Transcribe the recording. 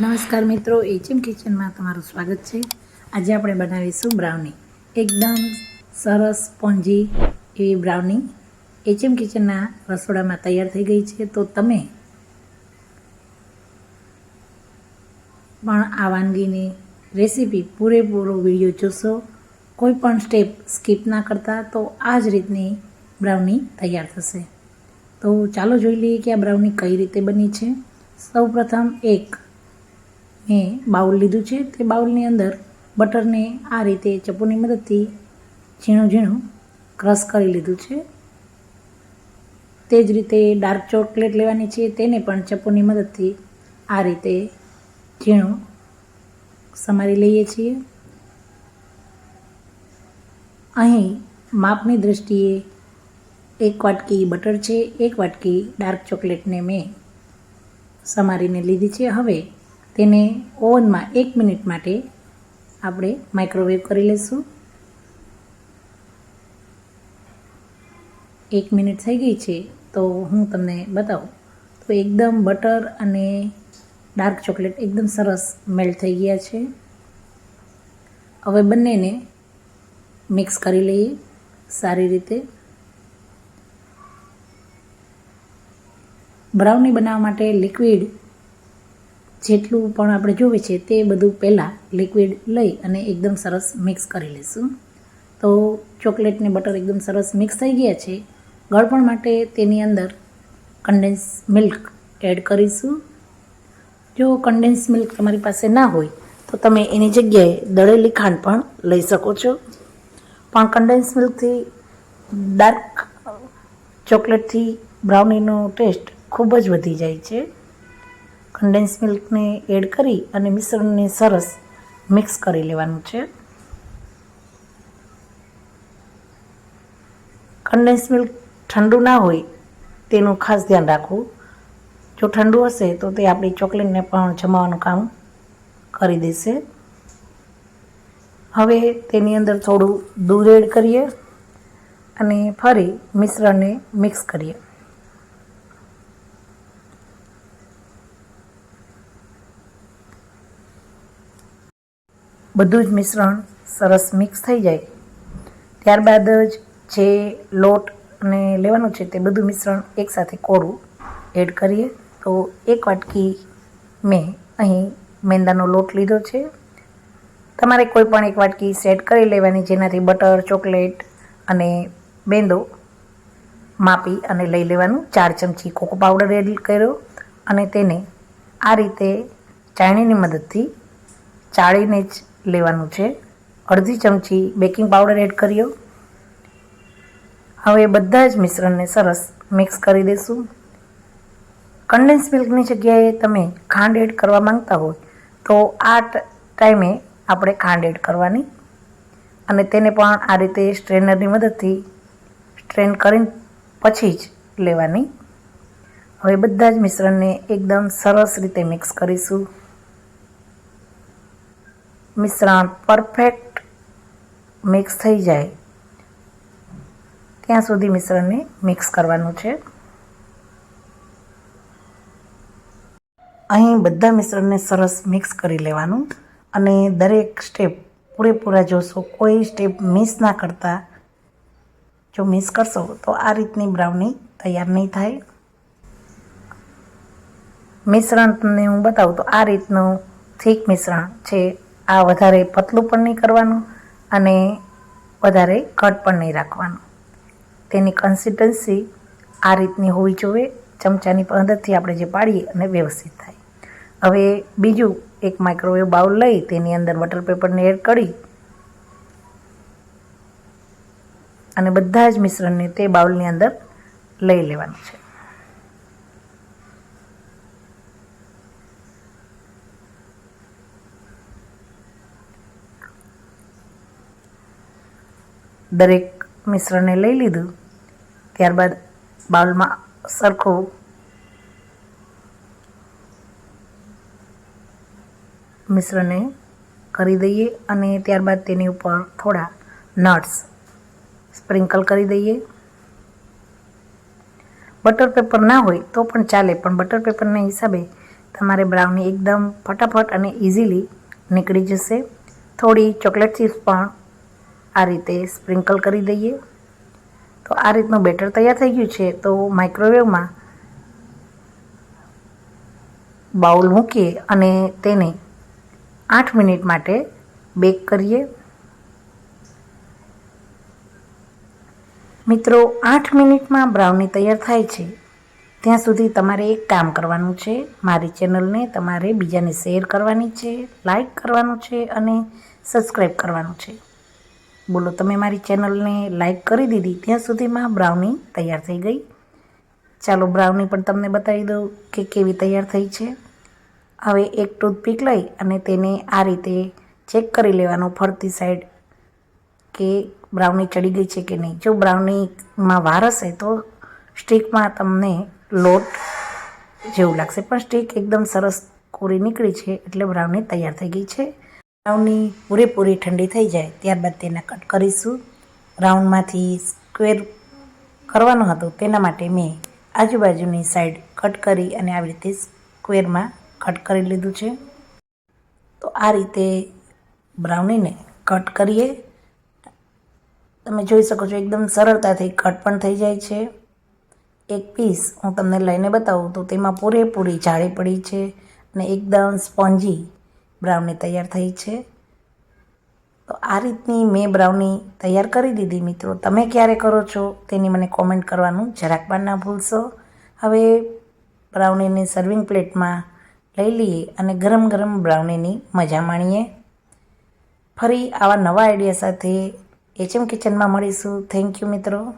નમસ્કાર મિત્રો એચએમ કિચનમાં તમારું સ્વાગત છે. આજે આપણે બનાવીશું બ્રાઉની એકદમ સરસ સ્પોન્જી એવી બ્રાઉની એચએમ કિચનના રસોડામાં તૈયાર થઈ ગઈ છે. તો તમે પણ આ વાનગીની રેસીપી પૂરેપૂરો વીડિયો જોશો. કોઈ પણ સ્ટેપ સ્કીપ ના કરતા તો આ જ રીતની બ્રાઉની તૈયાર થશે. તો ચાલો જોઈ લઈએ કે આ બ્રાઉની કઈ રીતે બની છે. સૌપ્રથમ એક મેં બાઉલ લીધું છે તે બાઉલની અંદર બટરને આ રીતે ચપ્પુની મદદથી ઝીણું ઝીણું ક્રશ કરી લીધું છે. તે જ રીતે ડાર્ક ચોકલેટ લેવાની છે તેને પણ ચપ્પુની મદદથી આ રીતે ઝીણું સમારી લઈએ છીએ. અહીં માપની દૃષ્ટિએ એક વાટકી બટર છે, એક વાટકી ડાર્ક ચોકલેટને મેં સમારીને લીધી છે. હવે તેને ઓવનમાં એક મિનિટ માટે આપણે માઇક્રોવેવ કરી લઈશું એક મિનિટ થઈ ગઈ છે, તો હું તમને બતાવું. તો એકદમ બટર અને ડાર્ક ચોકલેટ એકદમ સરસ મેલ્ટ થઈ ગયા છે. હવે બંનેને મિક્સ કરી લઈએ સારી રીતે. બ્રાઉની બનાવવા માટે લિક્વિડ જેટલું પણ આપણે જોવે છે તે બધું પહેલાં લિક્વિડ લઈ અને એકદમ સરસ મિક્સ કરી લઈશું. તો ચોકલેટ ને બટર એકદમ સરસ મિક્સ થઈ ગયા છે. ગળપણ માટે તેની અંદર કન્ડેન્સ મિલ્ક એડ કરીશું. જો કન્ડેન્સ મિલ્ક તમારી પાસે ના હોય, તો તમે એની જગ્યાએ દળેલી ખાંડ પણ લઈ શકો છો. પણ કન્ડેન્સ મિલ્કથી ડાર્ક ચોકલેટથી બ્રાઉનીનો ટેસ્ટ ખૂબ જ વધી જાય છે. કન્ડેન્સ મિલ્કને એડ કરી અને મિશ્રણને સરસ મિક્સ કરી લેવાનું છે. કન્ડેન્સ મિલ્ક ઠંડુ ના હોય તેનું ખાસ ધ્યાન રાખવું. જો ઠંડુ હશે તો તે આપણી ચોકલેટને પણ જમાવાનું કામ કરી દેશે. હવે તેની અંદર થોડું દૂધ એડ કરીએ અને ફરી મિશ્રણને મિક્સ કરીએ. બધું જ મિશ્રણ સરસ મિક્સ થઈ જાય. ત્યારબાદ જ જે લોટ અને લેવાનું છે તે બધું મિશ્રણ એકસાથે કોરું, એડ કરીએ. તો એક વાટકી મેં અહીં મેંદાનો લોટ લીધો છે. તમારે કોઈ પણ એક વાટકી સેટ કરી લેવાની, જેનાથી બટર, ચોકલેટ અને બેંદો માપી અને લઈ લેવાનું. ચાર ચમચી કોકો પાવડર એડ કર્યો અને તેને આ રીતે ચાળણીની મદદથી ચાળીને જ લેવાનું છે. અડધી ચમચી બેકિંગ પાવડર એડ કર્યો. હવે બધા જ મિશ્રણને સરસ મિક્સ કરી દઈશું કન્ડેન્સ મિલ્કની જગ્યાએ તમે ખાંડ એડ કરવા માંગતા હોય તો આ ટાઈમે આપણે ખાંડ એડ કરવાની. અને તેને પણ આ રીતે સ્ટ્રેનરની મદદથી સ્ટ્રેન કરીને પછી જ લેવાની. હવે બધા જ મિશ્રણને એકદમ સરસ રીતે મિક્સ કરીશું. મિશ્રણ પરફેક્ટ મિક્સ થઈ જાય. ત્યાં સુધી મિશ્રણને મિક્સ કરવાનું છે. અહીં બધા મિશ્રણને સરસ મિક્સ કરી લેવાનું અને દરેક સ્ટેપ પૂરેપૂરા જોશો. કોઈ સ્ટેપ મિસ ના કરતા જો મિસ કરશો તો આ રીતની બ્રાઉની તૈયાર નહીં થાય. મિશ્રણ તમને હું બતાવું તો આ રીતનું થીક મિશ્રણ છે. આ વધારે પતલું પણ નહીં કરવાનું અને વધારે કટ પણ નહીં રાખવાનું. તેની કન્સિસ્ટન્સી આ રીતની હોવી જોઈએ. ચમચાની મદદથી આપણે જે પાડીએ અને વ્યવસ્થિત થાય. હવે બીજું એક માઇક્રોવેવ બાઉલ લઈ, તેની અંદર બટર પેપરને એડ કરી અને બધા જ મિશ્રણને તે બાઉલની અંદર લઈ લેવાનું છે. દરેક મિશ્રણને લઈ લીધું. ત્યારબાદ બાઉલમાં સરખું મિશ્રણને કરી દઈએ અને ત્યારબાદ તેની ઉપર થોડા નટ્સ સ્પ્રિંકલ કરી દઈએ. બટર પેપર ના હોય તો પણ ચાલે, પણ બટર પેપરના હિસાબે તમારે બ્રાઉની એકદમ ફટાફટ અને ઇઝીલી નીકળી જશે. થોડી ચોકલેટ ચિપ્સ પણ આ રીતે સ્પ્રિંકલ કરી દઈએ. તો આ રીતનું બેટર તૈયાર થઈ ગયું છે, તો માઇક્રોવેવમાં બાઉલ મૂકીએ અને તેને આઠ મિનિટ માટે બેક કરીએ. મિત્રો, આઠ મિનિટમાં બ્રાઉની તૈયાર થાય છે. ત્યાં સુધી તમારે એક કામ કરવાનું છે, મારી ચેનલને તમારે બીજાને શેર કરવાની છે લાઈક કરવાનું છે અને સબસ્ક્રાઈબ કરવાનું છે. બોલો, તમે મારી ચેનલને લાઈક કરી દીધી, ત્યાં સુધીમાં બ્રાઉની તૈયાર થઈ ગઈ. ચાલો, બ્રાઉની પણ તમને બતાવી દઉં કે કેવી તૈયાર થઈ છે. હવે એક ટૂથપીક લઈ અને તેને આ રીતે ચેક કરી લેવાનું, ફરતી સાઈડ કે બ્રાઉની ચડી ગઈ છે કે નહીં. જો બ્રાઉનીમાં વાર હશે તો સ્ટીકમાં તમને લોટ જેવું લાગશે. પણ સ્ટીક એકદમ સરસ કોરી નીકળી છે એટલે બ્રાઉની તૈયાર થઈ ગઈ છે. બ્રાઉની પૂરેપૂરી ઠંડી થઈ જાય ત્યારબાદ તેને કટ કરીશું. રાઉન્ડમાંથી સ્ક્વેર કરવાનો હતો તેના માટે મેં આજુબાજુની સાઈડ કટ કરી અને આવી રીતે સ્ક્વેરમાં કટ કરી લીધું છે. તો આ રીતે બ્રાઉનીને કટ કરીએ. તમે જોઈ શકો છો એકદમ સરળતાથી કટ પણ થઈ જાય છે. એક પીસ હું તમને લઈને બતાવું તો તેમાં પૂરેપૂરી જાળી પડી છે અને એકદમ સ્પોન્જી બ્રાઉની તૈયાર થઈ છે. તો આ રીતની મેં બ્રાઉની તૈયાર કરી દીધી મિત્રો. તમે ક્યારે કરો છો તેની મને કોમેન્ટ કરવાનું જરાક પણ ના ભૂલશો. હવે બ્રાઉનીને સર્વિંગ પ્લેટમાં લઈ લઈએ અને ગરમ ગરમ બ્રાઉનીની મજા માણીએ. ફરી આવા નવા આઈડિયા સાથે એચએમ કિચનમાં મળીશું. થેન્ક યુ મિત્રો.